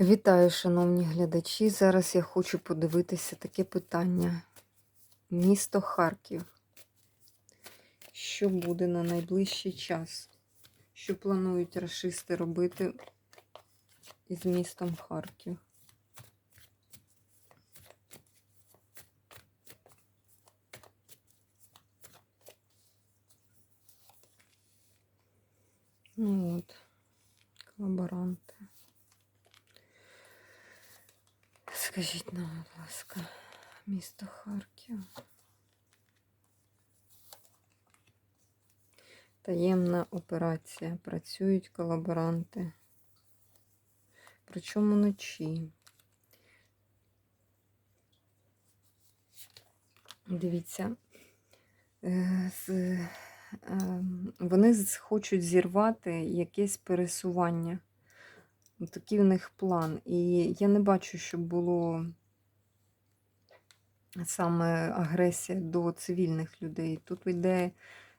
Вітаю, шановні глядачі. Зараз я хочу подивитися таке питання. Місто Харків. Що буде на найближчий час? Що планують рашисти робити із містом Харків? Ну от, колаборанти. Скажіть нам, будь ласка, місто Харків. Таємна операція. Працюють колаборанти. Причому вночі. Дивіться, е, з, е, вони хочуть зірвати якесь пересування. Такий у них план. І я не бачу, щоб було саме агресія до цивільних людей. Тут йде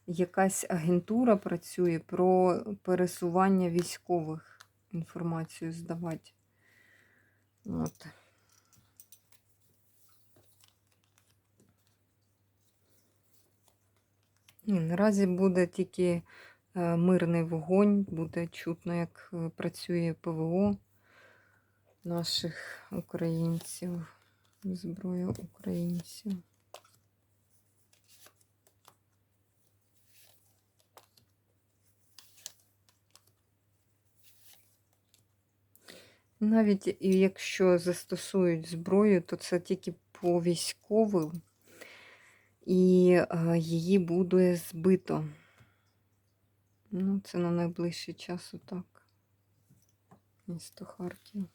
якась агентура працює про пересування військових інформацію здавати. От. Ні, наразі буде тільки мирний вогонь, буде чутно, як е, працює ПВО наших українців, зброя українців. Навіть якщо застосують зброю, то це тільки по військовим, і е, її буде збито. Ну, це на найближчий час отак. Місто Харків.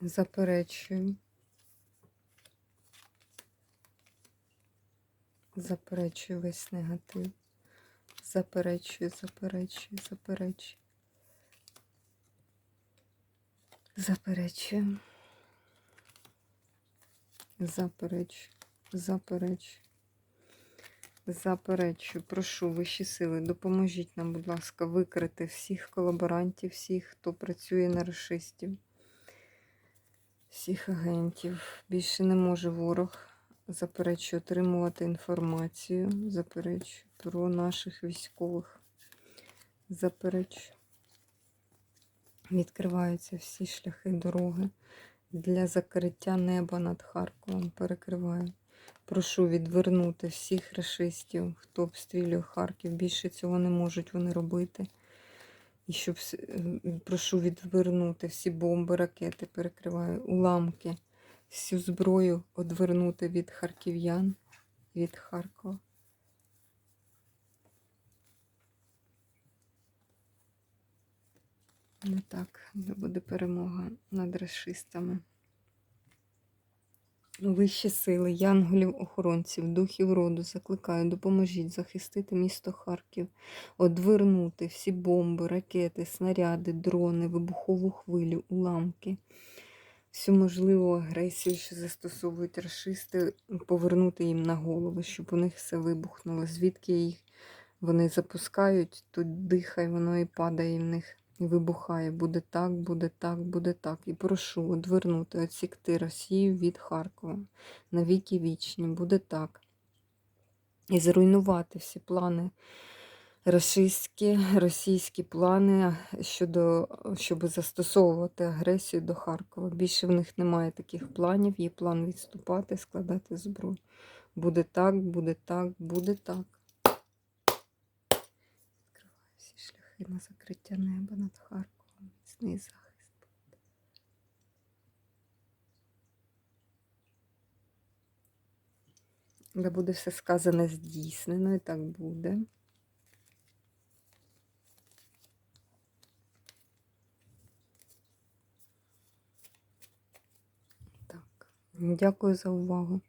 Заперечую. Заперечую весь негатив. Заперечую, заперечую, заперечую. Заперечую. Заперечую, заперечую. Заперечую, прошу вищі сили, допоможіть нам, будь ласка, викрити всіх колаборантів, всіх, хто працює на расистів, всіх агентів. Більше не може ворог, заперечую, отримувати інформацію, заперечую про наших військових. Заперечую. Відкриваються всі шляхи дороги для закриття неба над Харковом. Перекриваю. Прошу відвернути всіх расистів, хто обстрілює Харків. Більше цього не можуть вони робити. І щоб е, прошу відвернути всі бомби, ракети, перекриваю, уламки, всю зброю одвернути від харків'ян, від Харкова. Не так буде перемога над расистами. Вищі сили, янголів, охоронців, духів роду закликаю, допоможіть захистити місто Харків, одвернути всі бомби, ракети, снаряди, дрони, вибухову хвилю, уламки, всю можливу агресію, що застосовують расисти, повернути їм на голову, щоб у них все вибухнуло. Звідки їх вони запускають, тут дихає, воно і падає в них. І вибухає, буде так, буде так, буде так. І прошу одвернути, відсікти Росію від Харкова на віки вічні, буде так. І зруйнувати всі плани російські, російські плани щодо, щоб застосовувати агресію до Харкова. Більше в них немає таких планів, є план відступати, складати зброю. Буде так, буде так, буде так. Всі на закриття неба над Харковом. Міцний захист. Да буде все сказане здійснено, і так буде. Так, дякую за увагу.